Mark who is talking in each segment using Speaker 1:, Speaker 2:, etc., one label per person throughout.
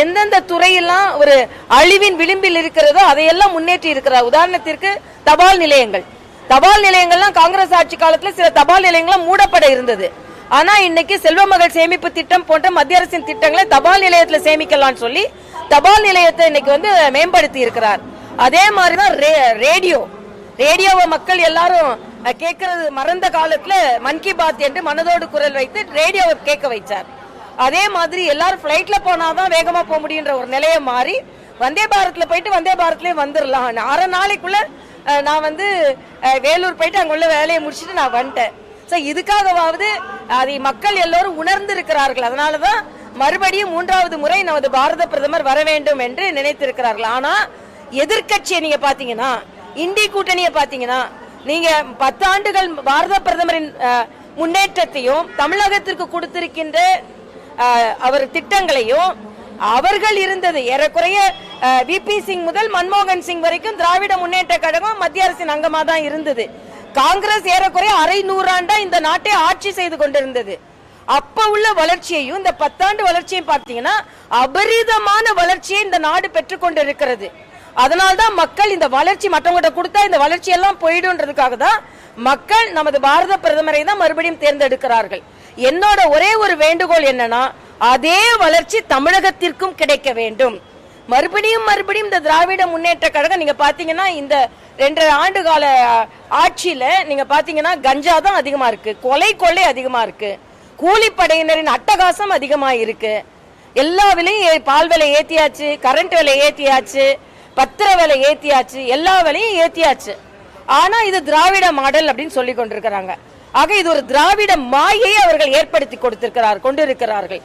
Speaker 1: எந்தெந்த துறையெல்லாம் ஒரு அழிவின் விளிம்பில் இருக்கிறதோ அதையெல்லாம் முன்னேற்றி இருக்கிறார். உதாரணத்திற்கு தபால் நிலையங்கள். தபால் நிலையங்கள்லாம் காங்கிரஸ் ஆட்சி காலத்தில் சில தபால் நிலையங்கள்லாம் மூடப்பட இருந்தது. ஆனா இன்னைக்கு செல்வ மகள் சேமிப்பு திட்டம் போன்ற மத்திய அரசின் திட்டங்களை தபால் நிலையத்தில் சேமிக்கலாம்னு சொல்லி தபால் நிலையத்தை இன்னைக்கு வந்து மேம்படுத்தி இருக்கிறார். அதே மாதிரிதான் ரே- ரேடியோ. ரேடியோவை மக்கள் எல்லாரும் கேட்கறது மறந்த காலத்துல மன் கி பாத் என்று மனதோடு குரல் வைத்து ரேடியோவை கேட்க வைச்சார். அதே மாதிரி எல்லாரும் ஃப்ளைட்டில் போனால் தான் வேகமாக போக முடியுன்ற ஒரு நிலையை மாறி வந்தே பாரத்தில் போயிட்டு வந்தே பாரத்லேயே வந்துடலாம் அரை நாளைக்குள்ள நான் வந்து வேலூர் போயிட்டு அங்கே உள்ள வேலையை முடிச்சுட்டு நான் வந்துட்டேன். ஸோ இதுக்காகவாவது அதை மக்கள் எல்லோரும் உணர்ந்து இருக்கிறார்கள். அதனாலதான் மறுபடியும் மூன்றாவது முறை நமது பாரத பிரதமர் வர வேண்டும் என்று நினைத்திருக்கிறார்கள். ஆனால் எதிர்க்கட்சியை நீங்கள் பார்த்தீங்கன்னா இந்தி கூட்டணியை பார்த்தீங்கன்னா நீங்கள் பத்தாண்டுகள் பாரத பிரதமரின் முன்னேற்றத்தையும் தமிழகத்திற்கு கொடுத்திருக்கின்ற அவர் திட்டங்களையும் அவர்கள் இருந்தது. ஏறக்குறைய விபி சிங் முதல் மன்மோகன் சிங் வரைக்கும் திராவிட முன்னேற்ற கழகம் மத்திய அரசின் அங்கமாக தான் இருந்தது. காங்கிரஸ் ஏறக்குறைய அரை நூறாண்டா இந்த நாட்டை ஆட்சி செய்து கொண்டிருந்தது. அப்ப உள்ள வளர்ச்சியையும் இந்த பத்தாண்டு வளர்ச்சியும் பார்த்தீங்கன்னா அபரிதமான வளர்ச்சியை இந்த நாடு பெற்றுக்கொண்டு இருக்கிறது அதனால்தான் மக்கள் இந்த வளர்ச்சி மற்றவங்ககிட்ட கொடுத்தா இந்த வளர்ச்சி எல்லாம் போயிடும்ன்றதுக்காக தான் மக்கள் நமது பாரத பிரதமரை தான் மறுபடியும் தேர்ந்தெடுக்கிறார்கள். என்னோட ஒரே ஒரு வேண்டுகோள் என்னன்னா அதே வளர்ச்சி தமிழகத்திற்கும் கிடைக்க வேண்டும். மறுபடியும் மறுபடியும் இந்த திராவிட முன்னேற்ற கழகம் நீங்க பாத்தீங்கன்னா இந்த ரெண்டரை ஆண்டு கால ஆட்சியில நீங்க பாத்தீங்கன்னா கஞ்சா தான் அதிகமா இருக்கு கொலை கொள்ளை அதிகமா இருக்கு கூலிப்படையினரின் அட்டகாசம் அதிகமா இருக்கு. எல்லா விலையும் ஏ- பால் விலை ஏத்தியாச்சு கரண்ட் விலை ஏத்தியாச்சு பத்திர விலை ஏத்தியாச்சு எல்லா விலையும் ஏத்தியாச்சு. ஆனா இது திராவிட மாடல் அப்படின்னு சொல்லி கொண்டிருக்கிறாங்க. ஆக இது ஒரு திராவிட மாயை அவர்கள் ஏற்படுத்தி கொடுத்திருக்கிறார் கொண்டிருக்கிறார்கள்.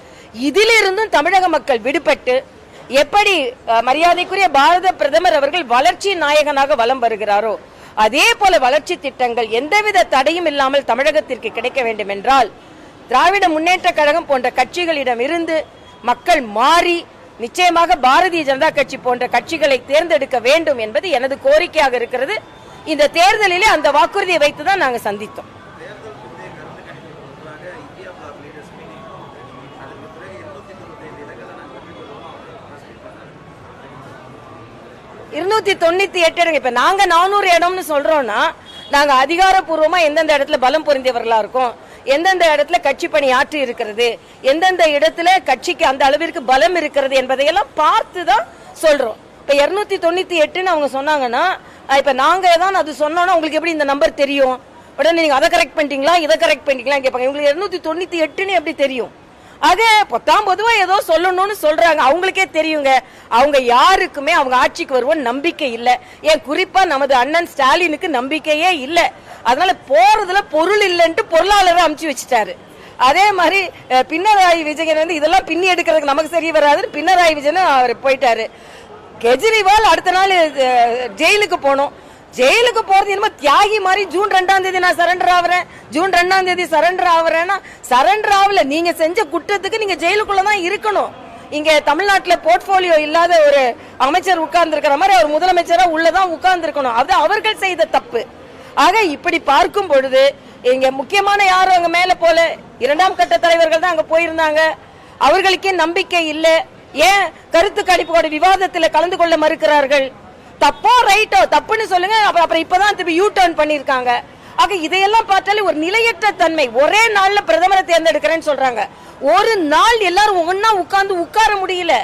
Speaker 1: இதிலிருந்தும் தமிழக மக்கள் விடுபட்டு எப்படி மரியாதைக்குரிய பாரத பிரதமர் அவர்கள் வளர்ச்சி நாயகனாக வலம் வருகிறாரோ அதே போல வளர்ச்சி திட்டங்கள் எந்தவித தடையும் இல்லாமல் தமிழகத்திற்கு கிடைக்க வேண்டும் என்றால் திராவிட முன்னேற்ற கழகம் போன்ற கட்சிகளிடம் இருந்து மக்கள் மாறி நிச்சயமாக பாரதிய ஜனதா கட்சி போன்ற கட்சிகளை தேர்ந்தெடுக்க வேண்டும் என்பது எனது கோரிக்கையாக இருக்கிறது. இந்த தேர்தலிலே அந்த வாக்குறுதியை வைத்து தான் நாங்கள் சந்தித்தோம். இருநூத்தி தொண்ணூத்தி எட்டு இடங்க இப்ப நாங்க நானூறு இடம்னு சொல்றோம்னா நாங்க அதிகாரப்பூர்வமா எந்தெந்த இடத்துல பலம் பொருந்தியவர்களா இருக்கோம்? எந்தெந்த இடத்துல கட்சி பணி ஆற்றி இருக்கிறது? எந்தெந்த இடத்துல கட்சிக்கு அந்த அளவிற்கு பலம் இருக்கிறது என்பதையெல்லாம் பார்த்து தான் சொல்றோம். இப்ப இருநூத்தி தொண்ணூத்தி எட்டுன்னு அவங்க சொன்னாங்கன்னா இப்ப நாங்க தான் அது சொன்னோம்னா உங்களுக்கு எப்படி இந்த நம்பர் தெரியும்? உடனே நீங்க அதை கரெக்ட் பண்ணிட்டீங்களா? இதை கரெக்ட் பண்ணிட்டீங்களா கேட்பாங்க. உங்களுக்கு இருநூத்தி தொண்ணூத்தி எட்டுன்னு எப்படி தெரியும்? அது பொத்தாம் பொதுவா ஏதோ சொல்லணும்னு சொல்றாங்க. அவங்களுக்கே தெரியுங்க. அவங்க யாருக்குமே அவங்க ஆட்சிக்கு வருவோம் நம்பிக்கை இல்லை. ஏன் குறிப்பா நமது அண்ணன் ஸ்டாலினுக்கு நம்பிக்கையே இல்லை. அதனால போறதுல பொருள் இல்லைன்ட்டு பொருளாளரை அமுச்சு வச்சுட்டாரு. அதே மாதிரி பின்னராயி விஜயன் வந்து இதெல்லாம் பின்னி எடுக்கிறதுக்கு நமக்கு சரி வராதுன்னு பின்னராயி விஜயன் அவர் போயிட்டாரு. கெஜ்ரிவால் அடுத்த நாள் ஜெயிலுக்கு போனோம். ஜெயிலுக்கு போறது என்னமோ தியாகி மாதிரி ஜூன் ரெண்டாம் தேதி நான் சரண்டர் ஆகுறேன் ஜூன் ரெண்டாம் தேதி சரண்டர் ஆகுறேன்னா சரண்டர் ஆகல நீங்க செஞ்ச குற்றத்துக்கு நீங்க ஜெயிலுக்குள்ள தான் இருக்கணும். இங்க தமிழ்நாட்டுல போர்ட்போலியோ இல்லாத ஒரு அமைச்சர் உட்கார்ந்து இருக்கிற மாதிரி அவர் முதலமைச்சரா உள்ளதான் உட்கார்ந்து இருக்கணும் அது அவர்கள் செய்த தப்பு. ஆக இப்படி பார்க்கும் பொழுது இங்க முக்கியமான யாரும் அங்க மேல போல? இரண்டாம் கட்ட தலைவர்கள் தான் அங்க போயிருந்தாங்க. அவர்களுக்கே நம்பிக்கை இல்லை. ஏன் கருத்து கணிப்போட விவாதத்துல கலந்து கொள்ள மறுக்கிறார்கள்? தப்போ ரைட்டோ தப்புன்னு சொல்லுங்க அப்புறம் அப்புறம் இப்பதான் திருப்பி யூ டர்ன் பண்ணிருக்காங்க ஆக இதையெல்லாம் பார்த்தாலே ஒரு நிலையற்ற தன்மை. ஒரே நாள்ல பிரதமரை தேர்ந்தெடுக்கிறேன்னு சொல்றாங்க. ஒரு நாள் எல்லாரும் ஒன்னா உட்கார்ந்து உட்கார முடியல.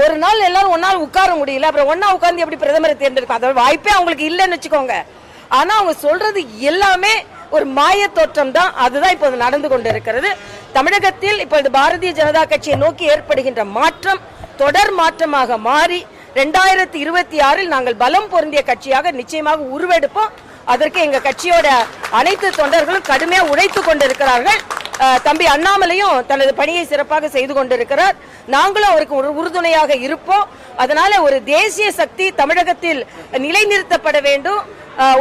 Speaker 1: ஒரு நாள் எல்லாரும் ஒன்னா உட்கார முடியல. அப்புறம் ஒன்னா உட்கார்ந்து எப்படி பிரதமரை தேர்ந்தெடுக்கும் அதோட வாய்ப்பே அவங்களுக்கு இல்லைன்னு வச்சுக்கோங்க. ஆனா அவங்க சொல்றது எல்லாமே ஒரு மாய தோற்றம் தான். அதுதான் இப்போ நடந்து கொண்டு இருக்கிறது தமிழகத்தில் இப்பொழுது பாரதிய ஜனதா கட்சியை நோக்கி ஏற்படுகின்ற மாற்றம் தொடர் மாற்றமாக மாறி ரெண்டாயிரத்தி இருபத்தி ஆறில் நாங்கள் பலம் பொருந்திய கட்சியாக நிச்சயமாக உருவெடுப்போம். அதற்கு எங்க கட்சியோட அனைத்து தொண்டர்களும் கடுமையா உழைத்து கொண்டிருக்கிறார்கள். தம்பி அண்ணாமலையும் தனது பணியை சிறப்பாக செய்து கொண்டிருக்கிறார். நாங்களும் அவருக்கு ஒரு உறுதுணையாக இருப்போம். அதனால ஒரு தேசிய சக்தி தமிழகத்தில் நிலைநிறுத்தப்பட வேண்டும்.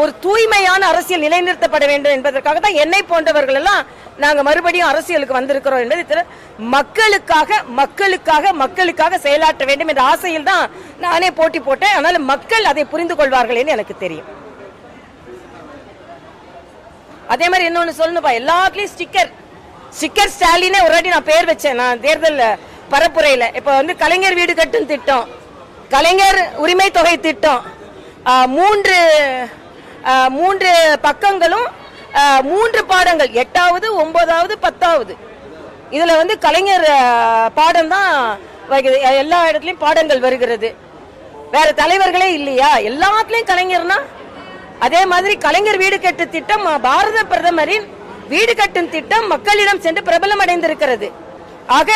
Speaker 1: ஒரு தூய்மையான அரசியல் நிலைநிறுத்தப்பட வேண்டும் என்பதற்காக தான் என்னை போன்றவர்கள் எல்லாம் நாங்க மறுபடியும் அரசியலுக்கு வந்திருக்கிறோம் என்பதை மக்களுக்காக மக்களுக்காக மக்களுக்காக செயலாற்ற வேண்டும் என்ற ஆசையில் தான் நானே போட்டி போட்டேன். அதனால மக்கள் அதை புரிந்து கொள்வார்கள் என்று எனக்கு தெரியும். அதே மாதிரி இன்னொன்னு சொல்லணும்ப்பா எல்லாத்துலேயும் ஸ்டிக்கர் ஸ்டிக்கர் ஸ்டாலினே ஒரு வாட்டி நான் பேர் வச்சேன். நான் தேர்தல் பரப்புரையில. இப்ப வந்து கலைஞர் வீடு கட்டும் திட்டம் கலைஞர் உரிமை தொகை திட்டம் மூன்று மூன்று பக்கங்களும் மூன்று பாடங்கள். எட்டாவது ஒன்பதாவது பத்தாவது. இதில் வந்து கலைஞர் பாடம் தான் எல்லா இடத்துலையும் பாடங்கள் வருகிறது. வேற தலைவர்களே இல்லையா? எல்லாத்துலேயும் கலைஞர்னா அதே மாதிரி கலைஞர் வீடு கட்டு திட்டம் பாரத பிரதமரின் வீடு கட்டும் திட்டம் மக்களிடம் சென்று பிரபலம் அடைந்திருக்கிறது ஆக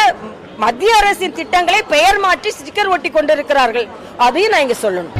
Speaker 1: மத்திய அரசின் திட்டங்களை பெயர் மாற்றி ஸ்டிக்கர் ஒட்டி கொண்டிருக்கிறார்கள். அதையும் நான் இங்க சொல்லணும்.